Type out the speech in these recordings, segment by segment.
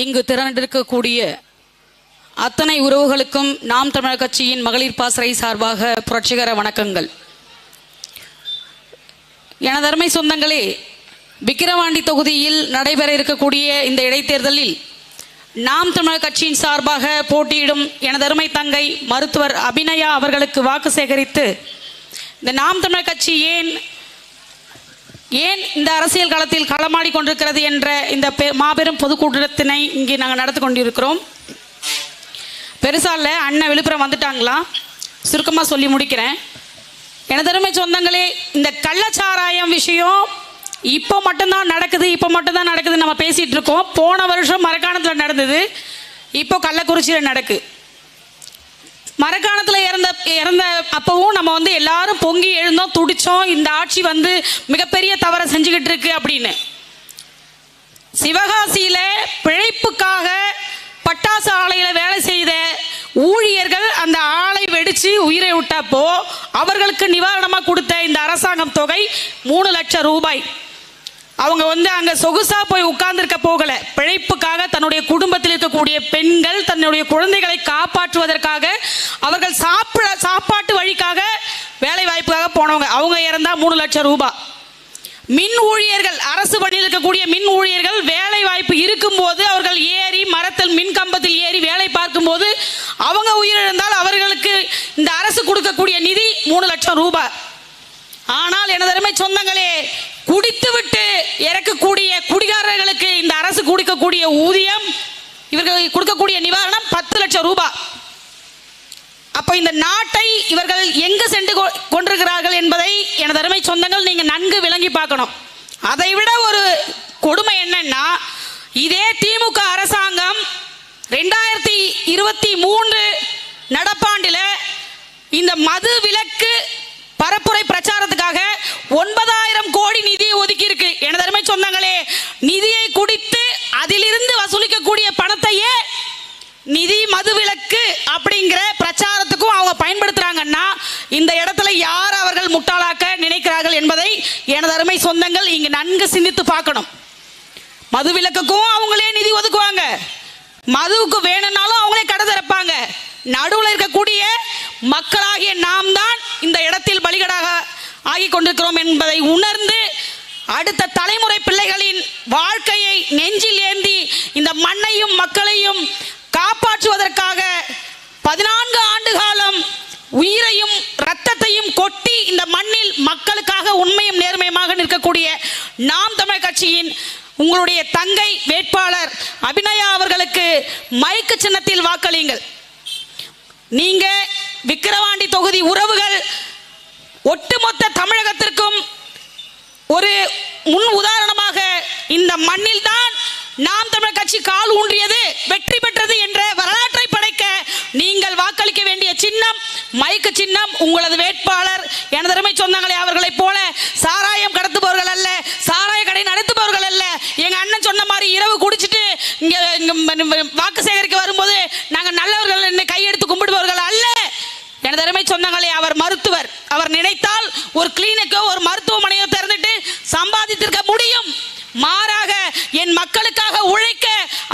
இங்கு திரண்டிருக்கக்கூடிய அத்தனை உறவுகளுக்கும் நாம் தமிழர் கட்சியின் மகளிர் பாசறை சார்பாக புரட்சிகர வணக்கங்கள். எனதருமை சொந்தங்களே விக்கிரவாண்டி தொகுதியில் நடைபெற இருக்கக்கூடிய இந்த இடைத்தேர்தலில் நாம் தமிழர் கட்சியின் சார்பாக போட்டியிடும் எனதருமை தங்கை மருத்துவர் அபிநயா அவர்களுக்கு வாக்கு சேகரித்து இந்த நாம் தமிழர் கட்சி ஏன் ஏன் இந்த அரசியல் களத்தில் களமாடி கொண்டிருக்கிறது என்ற இந்த பெ- மாபெரும் பொதுக்கூட்டத்தினை இங்கே நாங்கள் நடத்தி கொண்டிருக்கிறோம். பெருசால அண்ணன் விழுப்புரம் வந்துட்டாங்களா? சுருக்கமாக சொல்லி முடிக்கிறேன். எனதருமை சொந்தங்களே இந்த கள்ளச்சாராயம் விஷயம் இப்போ மட்டும்தான் நடக்குது இப்போ மட்டும்தான் நடக்குது நம்ம பேசிகிட்டு இருக்கோம். போன வருஷம் மரக்காணத்தில் நடந்தது இப்போ கள்ளக்குறிச்சியில் நடக்கு. மரக்காணத்தில் இறந்த இறந்த அப்பவும் நம்ம வந்து எல்லாரும் பொங்கி எழுந்தோம் துடிச்சோம் இந்த ஆட்சி வந்து மிகப்பெரிய தவறை செஞ்சுக்கிட்டு இருக்கு அப்படின்னு. சிவகாசியில பிழைப்புக்காக பட்டாசு ஆலையில வேலை செய்த ஊழியர்கள் அந்த ஆலை வெடிச்சு உயிரை விட்டப்போ அவர்களுக்கு நிவாரணமா கொடுத்த இந்த அரசாங்கம் தொகை மூணு லட்சம் ரூபாய். அவங்க வந்து அங்க சொகுசா போய் உட்கார்ந்திருக்க போகல. பிழைப்புக்காக தன்னுடைய குடும்பத்தில் இருக்கக்கூடிய பெண்கள் தன்னுடைய குழந்தைகளை காப்பாற்றுவதற்காக அவர்கள் சாப்பிட சாப்பாட்டு வழிக்காக வேலை வாய்ப்புக்காக போனவங்க. அவங்க இறந்தா மூணு லட்சம் ரூபாய் மின் ஊழியர்கள் அரசு பணியில் இருக்கக்கூடிய மின் ஊழியர்கள் வேலை வாய்ப்பு இருக்கும்போது அவர்கள் ஏறி மரத்தில் மின் கம்பத்தில் ஏறி வேலை பார்க்கும்போது அவங்க உயிரிழந்தால் அவர்களுக்கு இந்த அரசு கொடுக்கக்கூடிய நிதி மூணு லட்சம் ரூபாய் ஆனால் எனதருமை சொந்தங்களே குடித்துவிட்டு இறக்கக்கூடிய குடிகாரர்களுக்கு இந்த அரசு கொடுக்கக்கூடிய ஊதியம் இவர்கள் கொடுக்கக்கூடிய நிவாரணம் பத்து லட்சம் ரூபாய் அப்ப இந்த நாட்டை இவர்கள் எங்கு சென்று கொ- கொண்டிருக்கிறார்கள் என்பதை எனது அருமை சொந்தங்கள் நீங்க நன்கு விளங்கி பார்க்கணும். அதை விட ஒரு கொடுமை என்னன்னா இதே திமுக அரசாங்கம் ரெண்டாயிரத்தி இருபத்தி மூன்று நடப்பாண்டில் இந்த மது விலக்கு பரப்புரை பிரச்சாரத்துக்காக ஒன்பதாயிரம் நிதியை நிதி ஒதுக்கி இருக்கு எனது அருமை சொந்தங்களே நிதியை குடித்து அதிலிருந்து வசூலிக்கக்கூடிய பணத்தையே நிதி மதுவிலக்கு அப்படிங்கிற பிரச்சாரத்துக்கும் அவங்க பயன்படுத்துறாங்கன்னா இந்த இடத்துல யார் அவர்கள் முட்டாளாக்க நினைக்கிறார்கள் என்பதை எனது அருமை சொந்தங்கள் இங்கு நன்கு சிந்தித்து பார்க்கணும். மதுவிலக்குக்கும் அவங்களே நிதி ஒதுக்குவாங்க. மதுவுக்கு வேணும்னாலும் அவங்களே கடை திறப்பாங்க. நடுவில் இருக்கக்கூடிய மக்களாகிய நாம் தான் இந்த இடத்தில் பலிகடாக ஆகி கொண்டிருக்கிறோம் என்பதை உணர்ந்து அடுத்த தலைமுறை பிள்ளைகளின் வாழ்க்கையை நெஞ்சில் ஏந்தி இந்த மண்ணையும் மக்களையும் காப்பாற்றுவதற்காக பதினான்கு ஆண்டு காலம் உயிரையும் ரத்தத்தையும் கொட்டி இந்த மண்ணில் மக்களுக்காக உண்மையும் நேர்மையுமாக நிற்கக்கூடிய நாம் தமிழ் கட்சியின் உங்களுடைய தங்கை வேட்பாளர் அபிநயா அவர்களுக்கு மைக்கு சின்னத்தில் வாக்களியுங்கள். நீங்க விக்கிரவாண்டி தொகுதி உறவுகள் ஒட்டுமொத்த தமிழக ஒரு முன் உதாரணமாக இந்த மண்ணில் தான் நாம் தமிழர் கட்சி கால் ஊன்றியது வெற்றி பெற்றது என்ற வரலாற்றை படைக்க நீங்கள் வாக்களிக்க வேண்டிய சின்னம் மைக்கு சின்னம் உங்களது வேட்பாளர் எனது அருமை சொந்தங்களே அவர்களைப் போல சாராயம் கடத்துபவர்கள் அல்ல சாராய கடை நடத்துபவர்கள் அல்ல. எங்க அண்ணன் சொன்ன மாதிரி இரவு குடிச்சிட்டு இங்க வாக்கு சேகரிக்க வரும்போது நாங்க நல்லவர்கள் என்று கையெடுத்து கும்பிடுபவர்கள் அல்ல. எனது அருமை சொந்தங்களே அவர் மருத்துவர். அவர் நினைத்தால் ஒரு கிளினிக்கோ ஒரு மருத்துவமனையோ திறந்துட்டு வைத்திருக்க முடியும். மாறாக என் மக்களுக்காக உழைக்க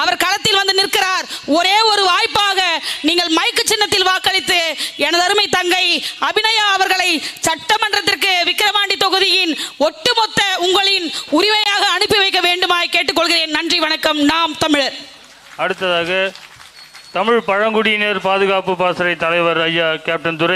அவர் களத்தில் வந்து நிற்கிறார். ஒரே ஒரு வாய்ப்பாக நீங்கள் மைக்கு சின்னத்தில் வாக்களித்து எனது அருமை தங்கை அபிநயா அவர்களை சட்டமன்றத்திற்கு விக்கிரவாண்டி தொகுதியின் ஒட்டுமொத்த உங்களின் உரிமையாக அனுப்பி வைக்க வேண்டுமாய் கேட்டுக்கொள்கிறேன். நன்றி வணக்கம். நாம் தமிழர். அடுத்ததாக தமிழ் பழங்குடியினர் பாதுகாப்பு பாசறை தலைவர் ஐயா கேப்டன் துரை